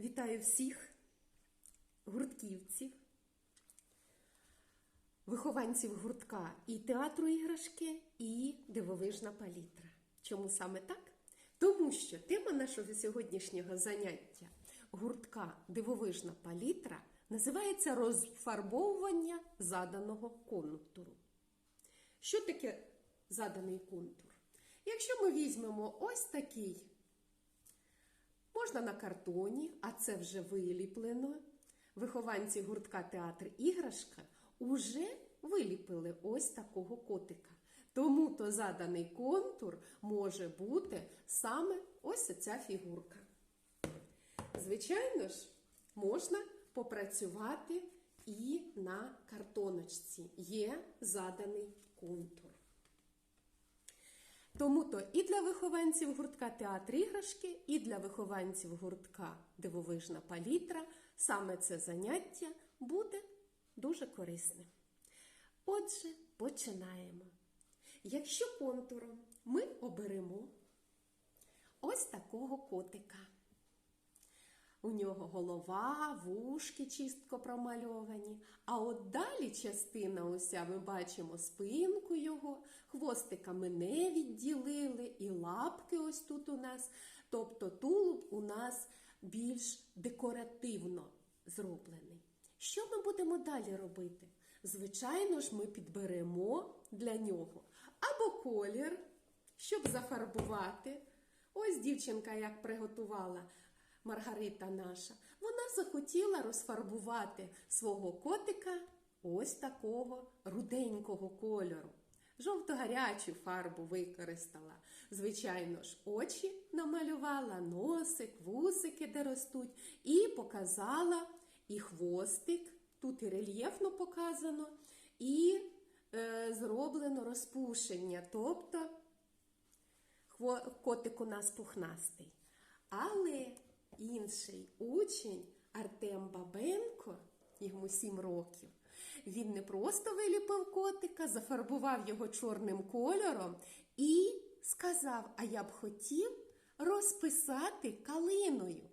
Вітаю всіх гуртківців, вихованців гуртка і театру іграшки, і дивовижна палітра. Чому саме так? Тому що тема нашого сьогоднішнього заняття гуртка Дивовижна палітра називається розфарбовування заданого контуру. Що таке заданий контур? Якщо ми візьмемо ось такий Можна на картоні, а це вже виліплено. Вихованці гуртка театр іграшка уже виліпили ось такого котика. Тому то заданий контур може бути саме ось ця фігурка. Звичайно ж, можна попрацювати і на картоночці. Є заданий контур. Тому то і для вихованців гуртка театр іграшки, і для вихованців гуртка дивовижна палітра саме це заняття буде дуже корисним. Отже, починаємо. Якщо контуром ми оберемо ось такого котика. У нього голова, вушки чистко промальовані. А от далі частина уся ми бачимо спинку його, хвостика ми не відділили, і лапки ось тут у нас. Тобто тулуб у нас більш декоративно зроблений. Що ми будемо далі робити? Звичайно ж, ми підберемо для нього або колір, щоб зафарбувати. Ось дівчинка як приготувала. Маргарита наша, вона захотіла розфарбувати свого котика ось такого руденького кольору. Жовто-гарячу фарбу використала. Звичайно ж, очі намалювала, носик, вусики, де ростуть, і показала і хвостик, тут і рельєфно показано, і е, зроблено розпушення. Тобто котик у нас пухнастий. Але інший учень Артем Бабенко, йому 7 років, він не просто виліпив котика, зафарбував його чорним кольором і сказав: А я б хотів розписати калиною,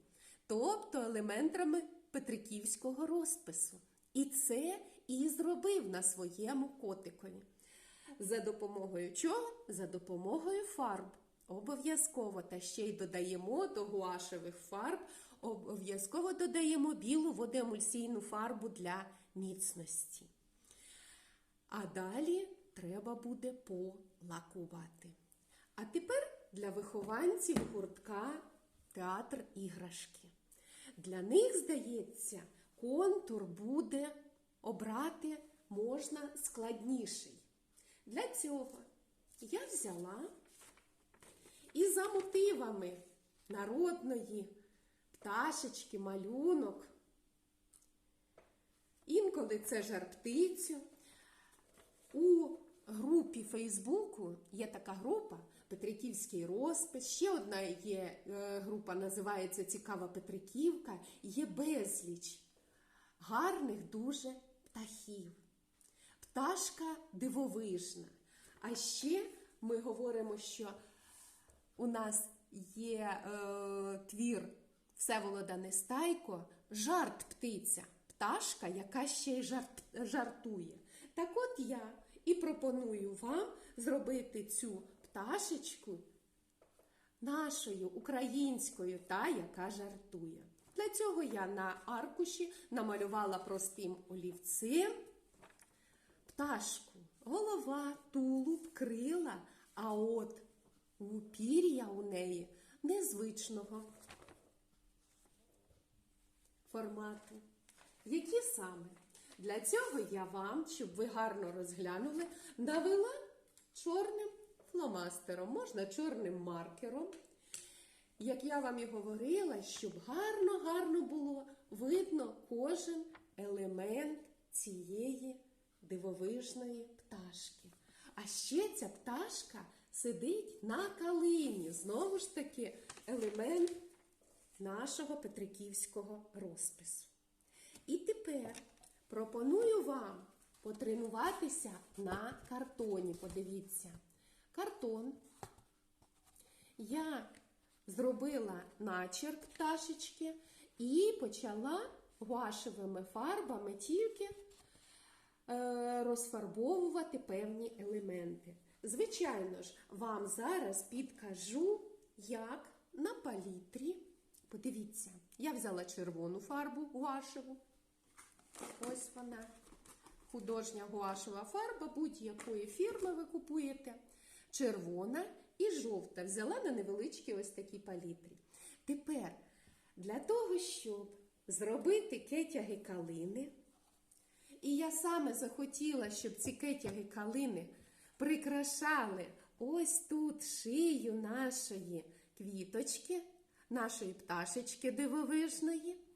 тобто елементами петриківського розпису. І це і зробив на своєму котикові. За допомогою чого? За допомогою фарб. Обов'язково та ще й додаємо до гуашевих фарб, обов'язково додаємо білу водоемульсійну фарбу для міцності. А далі треба буде полакувати. А тепер для вихованців гуртка театр іграшки. Для них, здається, контур буде обрати можна складніший. Для цього я взяла і за мотивами народної пташечки, малюнок. Інколи це жар птицю. У групі Фейсбуку є така група Петриківський розпис. Ще одна є е, група, називається Цікава Петриківка. Є безліч гарних дуже птахів. Пташка дивовижна. А ще ми говоримо, що у нас є е, твір Всеволода Нестайко Жарт птиця. Пташка, яка ще й жарт, жартує. Так от я і пропоную вам зробити цю пташечку нашою українською, та, яка жартує. Для цього я на аркуші намалювала простим олівцем пташку, голова, тулуб, крила, а от у пір'я у неї незвичного формату. Які саме? Для цього я вам, щоб ви гарно розглянули, навела чорним фломастером, можна чорним маркером. Як я вам і говорила, щоб гарно-гарно було видно кожен елемент цієї дивовижної пташки. А ще ця пташка сидить на калині. Знову ж таки, елемент нашого петриківського розпису. І тепер пропоную вам потренуватися на картоні. Подивіться, картон. Я зробила начерк пташечки і почала гуашевими фарбами тільки е, розфарбовувати певні елементи. Звичайно ж, вам зараз підкажу, як на палітрі. Подивіться, я взяла червону фарбу гуашеву. Ось вона. Художня гуашева фарба будь-якої фірми ви купуєте. Червона і жовта. Взяла на невеличкій ось такій палітрі. Тепер для того, щоб зробити кетяги калини, і я саме захотіла, щоб ці кетяги калини прикрашали ось тут шию нашої квіточки, нашої пташечки дивовижної.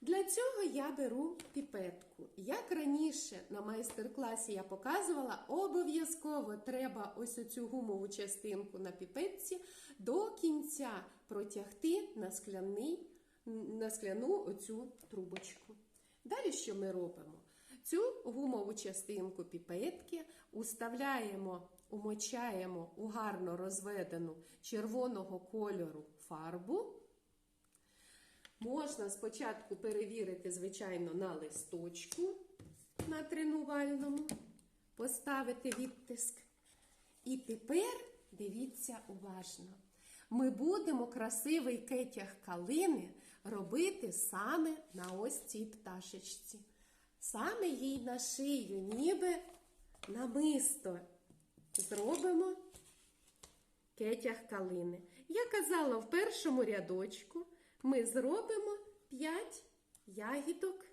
Для цього я беру піпетку. Як раніше на майстер-класі я показувала, обов'язково треба ось оцю гумову частинку на піпетці до кінця протягти на, скляний, на скляну оцю трубочку. Далі що ми робимо? Цю гумову частинку піпетки уставляємо, умочаємо у гарно розведену червоного кольору фарбу. Можна спочатку перевірити, звичайно, на листочку на тренувальному, поставити відтиск. І тепер дивіться уважно. Ми будемо красивий кетяг калини робити саме на ось цій пташечці. Саме їй на шию, ніби намисто зробимо кетяг калини. Я казала в першому рядочку ми зробимо 5 ягідок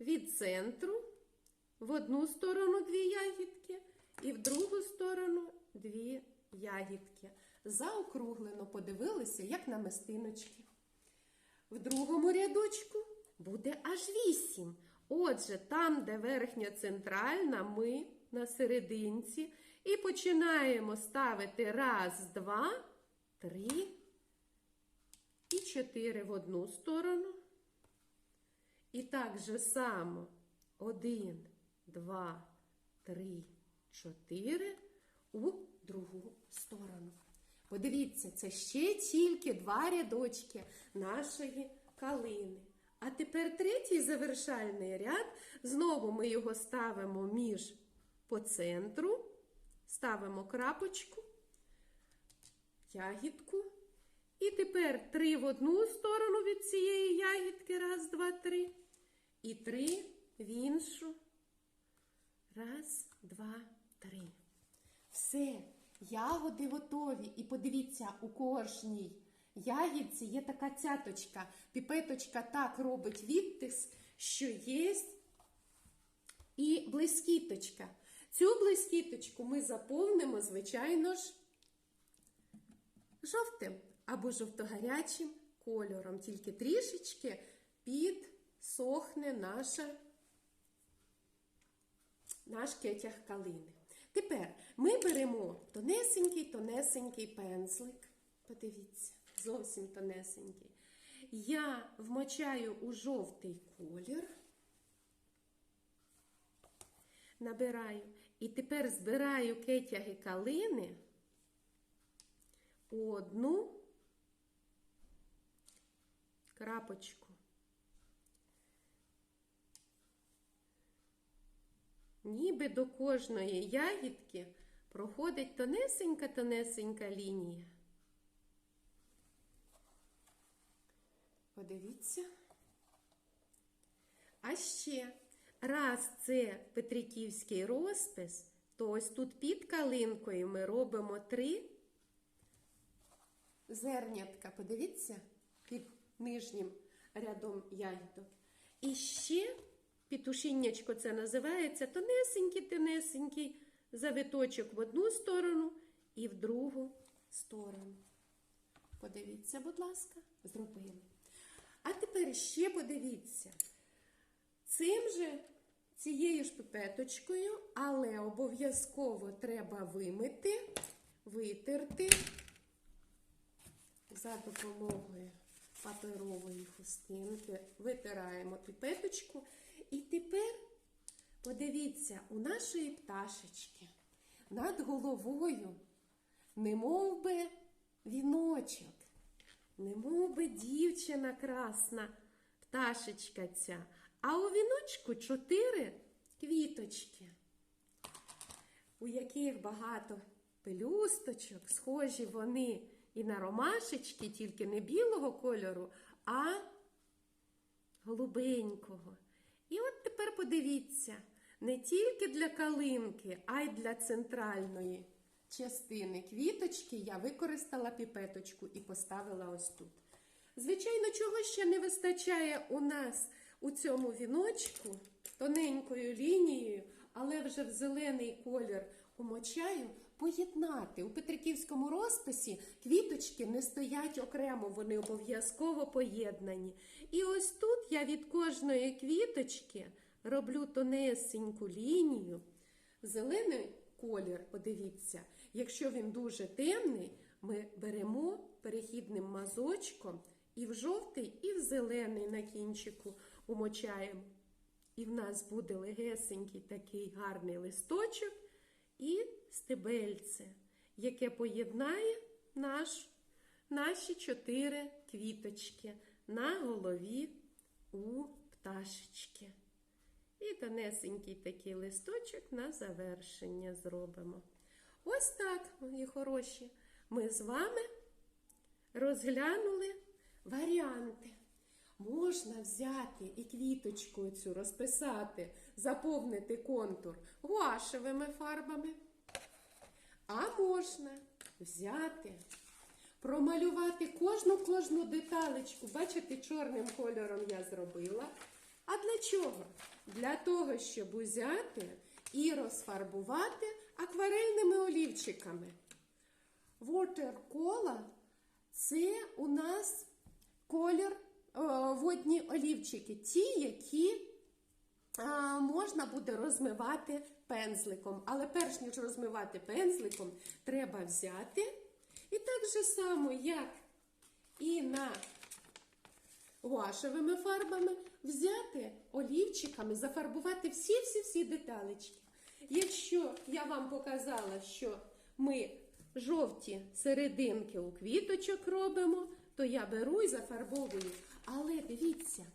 від центру, в одну сторону дві ягідки і в другу сторону дві ягідки. Заокруглено подивилися, як на мистиночки. В другому рядочку буде аж 8. Отже, там, де верхня центральна, ми на серединці. І починаємо ставити раз, два, три і чотири в одну сторону. І так же само один, два, три, чотири у другу сторону. Подивіться, це ще тільки два рядочки нашої калини. А тепер третій завершальний ряд. Знову ми його ставимо між по центру, ставимо крапочку, ягідку. І тепер три в одну сторону від цієї ягідки. Раз, два, три. І три в іншу. Раз, два, три. Все, ягоди готові. І подивіться, у кожній ягідці є така цяточка. Піпеточка так робить відтиск, що є і блискіточка. Цю блискіточку ми заповнимо, звичайно ж, жовтим або жовтогарячим кольором. Тільки трішечки підсохне наша, наш кетяг калини. Тепер ми беремо тонесенький-тонесенький пензлик. Подивіться, зовсім тонесенький. Я вмочаю у жовтий колір, набираю. І тепер збираю кетяги калини у одну крапочку. Ніби до кожної ягідки проходить тонесенька-тонесенька лінія. Подивіться. А ще, раз це Петриківський розпис, то ось тут під калинкою ми робимо три зернятка. Подивіться, під нижнім рядом ягідок. І ще пітушіннячко це називається тонесенький-тонесенький завиточок в одну сторону і в другу сторону. Подивіться, будь ласка, зробили. А тепер ще подивіться, цим же, цією ж пипеточкою, але обов'язково треба вимити, витерти за допомогою паперової хустинки. Витираємо піпеточку. І тепер, подивіться, у нашої пташечки над головою, немов би віночок. Немов би дівчина красна, пташечка ця, а у віночку чотири квіточки, у яких багато пелюсточок, схожі вони і на ромашечки, тільки не білого кольору, а голубенького. І от тепер подивіться, не тільки для калинки, а й для центральної частини квіточки я використала піпеточку і поставила ось тут. Звичайно, чого ще не вистачає у нас у цьому віночку тоненькою лінією, але вже в зелений колір умочаю, поєднати. У Петриківському розписі квіточки не стоять окремо, вони обов'язково поєднані. І ось тут я від кожної квіточки роблю тонесеньку лінію. Зелений колір, подивіться, якщо він дуже темний, ми беремо перехідним мазочком і в жовтий, і в зелений на кінчику умочаємо. І в нас буде легесенький такий гарний листочок і стебельце, яке поєднає наш, наші чотири квіточки на голові у пташечки. І тонесенький такий листочок на завершення зробимо. Ось так, мої хороші, ми з вами розглянули варіанти. Можна взяти і квіточку цю розписати, заповнити контур гуашевими фарбами. А можна взяти, промалювати кожну кожну деталечку. Бачите, чорним кольором я зробила. А для чого? Для того, щоб узяти і розфарбувати акварельними олівчиками. Watercolor – це у нас колір водні олівчики, ті, які можна буде розмивати пензликом. Але перш ніж розмивати пензликом, треба взяти. І так же само, як і на гуашевими фарбами, взяти олівчиками, зафарбувати всі-всі-всі деталечки. Якщо я вам показала, що ми жовті серединки у квіточок робимо, то я беру і зафарбовую. Але дивіться,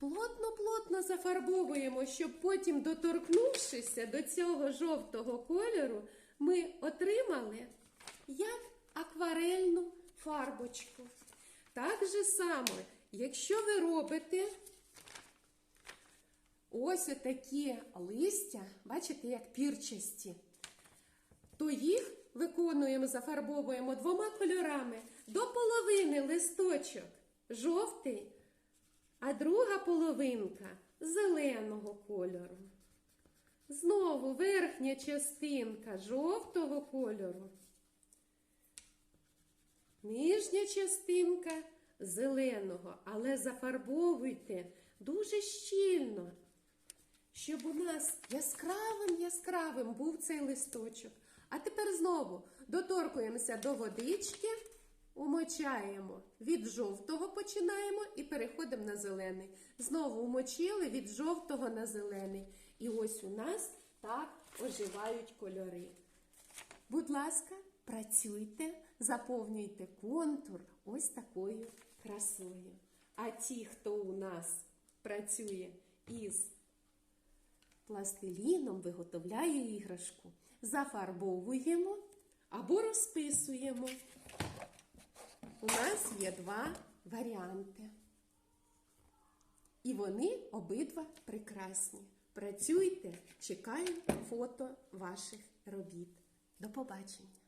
плотно-плотно зафарбовуємо, щоб потім, доторкнувшися до цього жовтого кольору, ми отримали як акварельну фарбочку. Так же само, якщо ви робите ось такі листя, бачите, як пірчасті, то їх виконуємо, зафарбовуємо двома кольорами. До половини листочок жовтий, а друга половинка зеленого кольору. Знову верхня частинка жовтого кольору. Нижня частинка зеленого, але зафарбовуйте дуже щільно, щоб у нас яскравим яскравим був цей листочок. А тепер знову доторкуємося до водички, умочаємо від жовтого починаємо і переходимо на зелений. Знову умочили від жовтого на зелений. І ось у нас так оживають кольори. Будь ласка, працюйте, заповнюйте контур ось такою красою. А ті, хто у нас працює із пластиліном, виготовляє іграшку, зафарбовуємо або розписуємо. У нас є два варіанти. І вони обидва прекрасні. Працюйте, чекаю фото ваших робіт. До побачення!